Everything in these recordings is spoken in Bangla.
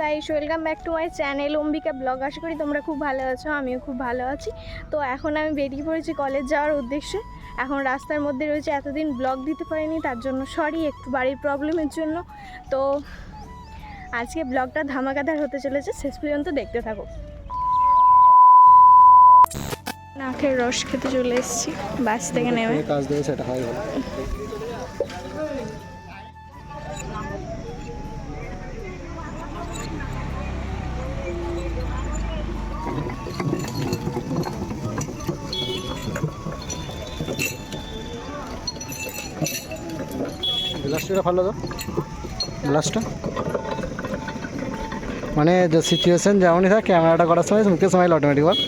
Guys welcome back to my channel Ambika blog আশা করি তোমরা খুব ভালো আছো আমিও খুব ভালো আছি। তো এখন আমি বেরিয়ে পড়েছি কলেজ যাওয়ার উদ্দেশ্যে। এখন রাস্তার মধ্যে রয়েছে এতদিন ব্লগ দিতে পারিনি তার জন্য সরি একটু বাড়ির প্রবলেমের জন্য। তো আজকে ব্লগটা ধামাকাদার হতে চলেছে শেষ পর্যন্ত দেখতে থাকো। নাকের রস খেতে চলে এসেছি বাস থেকে নেমে। কাজ সেটা হয় গ্লাসটা ভালো তো? গ্লাসটা মানে যে সিচুয়েশন যেমনই থাকে ক্যামেরাটা করার সময় মুখে সময় অটোমেটিক বল.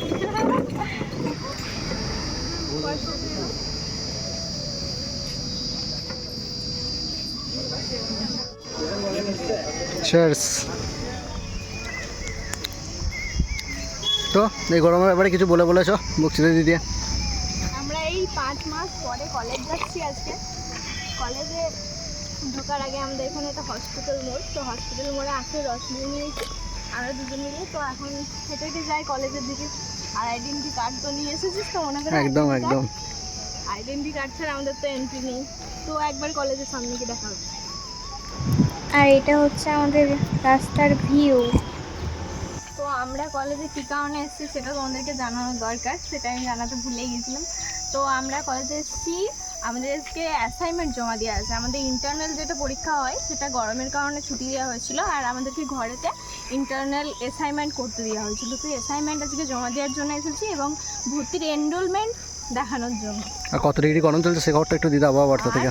তো, এই গরমের ব্যাপারে কিছু বলে বলেছ বুক দিদি আমরা এই পাঁচ মাস পরে কলেজ যাচ্ছি আজকে। কলেজে ঢোকার আগে আমাদের এখানে একটা হসপিটাল মোড়। তো হসপিটাল মোড়ে আসে রস নিয়ে নিয়েছি আমরা দুজন মিলে। তো এখন হেঁটে হেঁটে যাই কলেজের দিকে। আর আইডেন্টি কার্ড তো নিয়ে এসেছিস তো মনে করে একদম একদম। আইডেন্টি কার্ড ছাড়া আমাদের তো এন্ট্রি নেই। তো একবার কলেজের সামনে গিয়ে দেখা হচ্ছে আর এটা হচ্ছে আমাদের রাস্তার ভিউ তো আমরা কলেজে কী কারণে এসেছি সেটা তোমাদেরকে জানানো দরকার সেটা আমি জানাতে ভুলে গেছিলাম। তো আমরা কলেজে এসেছি আমাদের আজকে অ্যাসাইনমেন্ট জমা দেওয়া আছে। আমাদের ইন্টারনাল যেটা পরীক্ষা হয় সেটা গরমের কারণে ছুটি দেওয়া হয়েছিল আর আমাদেরকে ঘরেতে ইন্টারনাল অ্যাসাইনমেন্ট করতে দেওয়া হয়েছিল। তো অ্যাসাইনমেন্ট আজকে জমা দেওয়ার জন্য এসেছি এবং ভর্তির এনরোলমেন্ট দেখানোর জন্য। আর কত ডিগ্রি গরম চলছে সে খবরটা একটু দিতে আবহাওয়া বার্তা থেকে।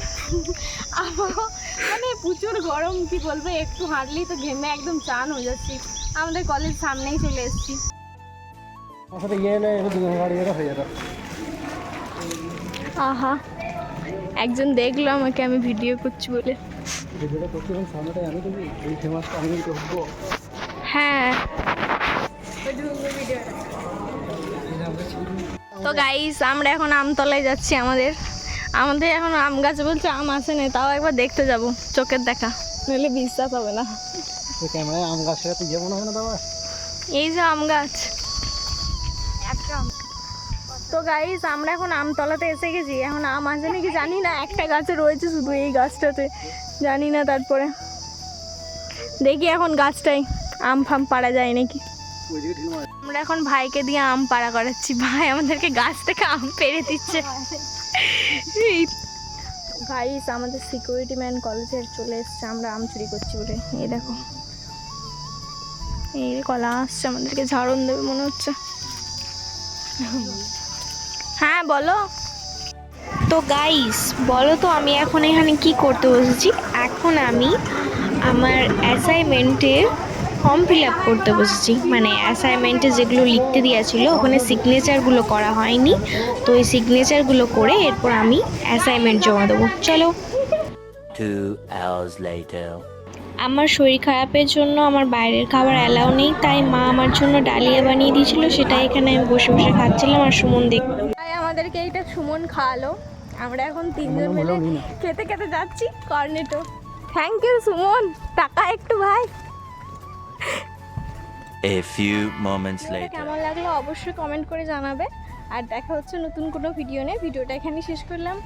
মানে প্রচুর গরম কি বলব একটু হাঁটলেই তো ঘেমে একদম চান হয়ে যাচ্ছি। আমাদের কলেজ সামনেই চলে এসেছি। ইয়ে আহা। একজন দেখল আমাকে আমি ভিডিও করছি বলে। হ্যাঁ। তো গাইস আমরা এখন আমতলায় যাচ্ছি আমাদের। আমাদের এখন আম গাছে বলছে আম আসে না তাও একবার দেখতে যাব চোখের দেখা। নইলে বিশ্বাস হবে না। ক্যামেরায় আম না দাদা। এই যে আম গাছ। তো গাইস আমরা এখন আমতলাতে এসে গেছি। এখন আম আছে নাকি জানি না, একটা গাছে রয়েছে শুধু এই গাছটাতে। জানি না তারপরে। দেখি এখন গাছটাই আম ফাম পাড়া যায় নাকি। আমরা এখন ভাইকে দিয়ে আম পাড়া করাচ্ছি। ভাই আমাদেরকে গাছ থেকে আম পেরে দিচ্ছে। গাইস আমাদের সিকিউরিটি ম্যান কলেজের চলে এসছে। আমরা আম চুরি করছি বলে। এই দেখো। এই কলা আসছে, আমাদেরকে ঝাড়ন দেবে মনে হচ্ছে। হ্যাঁ বলো। তো গাইস বলো তো আমি এখন এখানে কি করতে বসেছি? এখন আমি আমার অ্যাসাইনমেন্টের ফর্ম ফিল আপ করতে বসেছি। মানে অ্যাসাইনমেন্টে যেগুলো লিখতে দেওয়া ছিল ওখানে সিগনেচারগুলো করা হয়নি। তো এই সিগনেচারগুলো করে এরপর আমি অ্যাসাইনমেন্ট জমা দেবো। চলো। আমার শরীর খারাপের জন্য আমার বাইরের খাবার অ্যালাউ নেই তাই মা আমার জন্য ডালিয়া বানিয়ে দিয়েছিল সেটা এখানে আমি বসে বসে খাচ্ছিলাম। আর সুমন দেখ আমাদেরকে এইটা সুমন খাওয়ালো। আমরা এখন তিনজন মিলে। খেতে খেতে যাচ্ছি কর্নেটো। Thank you Suman. টাকা একটু ভাই। A few moments later. কেমন লাগল অবশ্যই কমেন্ট করে জানাবে। আর দেখা হচ্ছে নতুন কোনো ভিডিও নিয়ে। ভিডিওটা এখানেই শেষ করলাম।